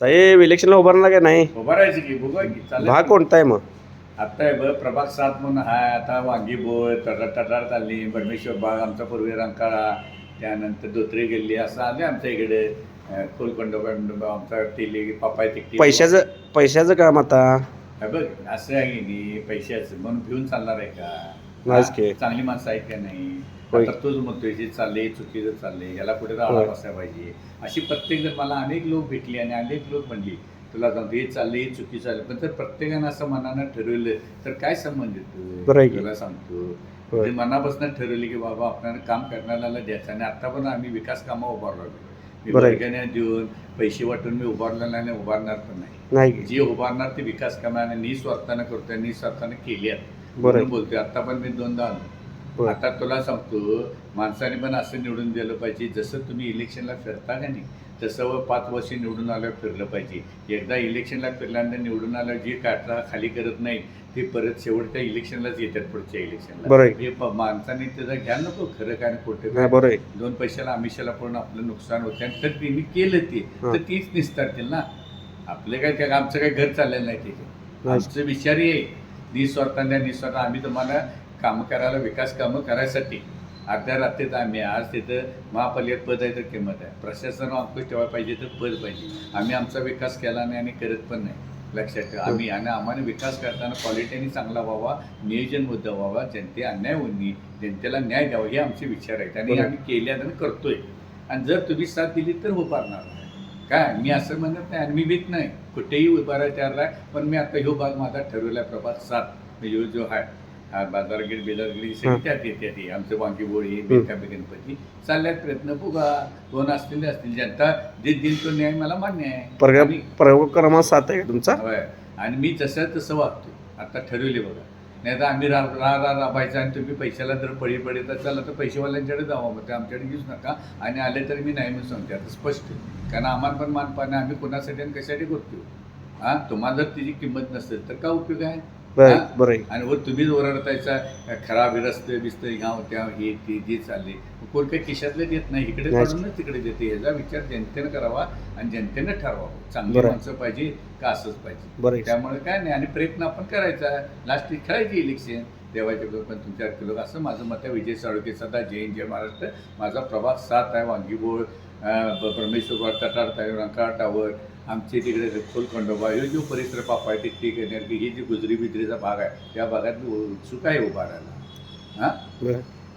साहेब इलेक्शनला उभारणार का नाही? उभा राहायची की बघा की चालेल. भाग कोणता आहे मग? आता आहे बघ प्रभाग सात म्हणून हाय आता वांगी बोळ तटार तटार चालली परमेश्वर बाग आमचा पूर्वी रंकाळा त्यानंतर धोत्रे गेल्ली असं आले आमच्या इकडे. अं, आमचा टिली पापाय तिकटी. पैशाचं पैशाचं काम आता. हे बघ असं आहे की पैशाचं म्हणून भिवून चालणार आहे का? नाहीच की. चांगली माणसं आहेत का नाही? होय. आता तूच म्हणतोय जे चालले चुकीचं चालले याला कुठे आळा होय. बसायला पाहिजे अशी प्रत्येक जण मला अनेक लोक भेटली आणि अनेक लोक म्हणली तुला सांगतो हे चालले हे चुकी चालले पण जर प्रत्येकानं असं मनानं ठरवलं तर काय संबंध बरं आहे येतो. तुला सांगतो होय. ते मनापासून ठरवले की बाबा आपल्याला काम करण्याला द्यायचं आणि आता पण आम्ही विकास कामं उभारलो मी बरं आहे. वर्गण्या देऊन पैसे वाटून मी उभारलेला नाही उभारणार पण नाही नाही की. जे उभारणार ते विकास कामाने निस्वार्थानं करतोय निस्वार्थानं केली आहेत बरं आहे. बोलतोय आता पण मी दोनदा आलो होय. आता तुला सांगतो माणसाने पण असं निवडून दिलं पाहिजे जसं तुम्ही इलेक्शनला फिरता का नाही तसं व पाच वर्ष निवडून आल्यावर फिरलं पाहिजे. एकदा इलेक्शनला फिरल्यानंतर निवडून आल्यावर जी काटा खाली करत नाही ते परत शेवटच्या इलेक्शनलाच येतात पुढच्या इलेक्शनला. हे प- माणसाने त्याचं घ्या नको खरं काय आणि खोटं नाही आहे. दोन पैशाला आमिषाला पडून आपलं नुकसान होतं आणि तर त्यांनी केलं ते. हा. तर तीच निस्तारतील ना. आपलं काय काय आमचं काय घर चाललेलं नाही तिथे. नाही. आमचं विचारी आहे. निस्वार्थाने निस्वार्थ. आम्ही तुम्हाला कामं करायला विकास कामं करायसाठी. अर्ध्या रात्रीत आम्ही आज तिथं महापालिकेत पद आहे तर किंमत आहे. प्रशासनावर अंकुश ठेवायला पाहिजे तर पद पाहिजे. आम्ही आमचा विकास केला नाही आणि करत पण नाही. लक्षात ठेवा. आम्ही आणि आम्हाला विकास करताना क्वालिटीने चांगला व्हावा नियोजन मुद्दा व्हावा जनते अन्याय होणी जनतेला न्याय द्यावा हे आमचे विचार आहेत. आणि. आम्ही केल्या आणि करतोय. आणि जर तुम्ही साथ दिली तर उभारणार काय? मी असं म्हणत नाही आणि मी भीत नाही. कुठेही उभारायला तयार आहे पण मी आता ह्यो भाग माझा ठरवला प्रभाग सात. ह्यो जो आहे बेजारगीड हां. सगळी त्यात येते ती. आमचं वांगी बोळी बेकाबी गणपती. चालल्यात प्रयत्न बघा. असतील ते असतील. जनता जे दिल तो न्याय मला मान्य आहे. प्रयोग क्रमांक सात आहे का तुमचा? होय. आणि मी जसं तसं वागतो आता ठरवले बघा. नाही तर आम्ही रा रा रा राबायचं आणि तुम्ही पैशाला जर पडी पडीत असाल तर पैसेवाल्यांच्याकडे जावं. मग ते आमच्याकडे घेऊच नका. आणि आले तर मी नाही म्हणून सांगते आता स्पष्ट कारण आम्हाला पण मानपाने आम्ही कोणासाठी आणि कशासाठी करतो हां? तुम्हाला जर तिची किंमत नसेल तर काय उपयोग आहे? बरं हा? बरं. आणि वर तुम्हीच ओरडतायचा खराब रस्ते बिस्ते ह्या त्या हे ते जे चालले. कोण काही खिशातले देत नाही इकडे. काढूनच तिकडे देते. याचा विचार जनतेनं करावा आणि जनतेनं ठरवावं. चांगली. माणसं पाहिजे का असंच पाहिजे? त्यामुळे काय नाही आणि प्रयत्न आपण करायचा. लास्ट खेळायची इलेक्शन देवाच्या पण तुमच्या किलो. असं माझं मत आहे. विजय साळुके सदा जय जय महाराष्ट्र. माझा प्रभाग सात आहे. वांगीबोळ परमेश्वर तटार ताई रंकाळ टावर आमचे तिकडे फुलखंडोबा हे जो परिसर पापाय टिकटिक एनर्जी ही जी गुजरी बिजरीचा भाग आहे त्या भागात मी उत्सुक आहे उभा राहायला हां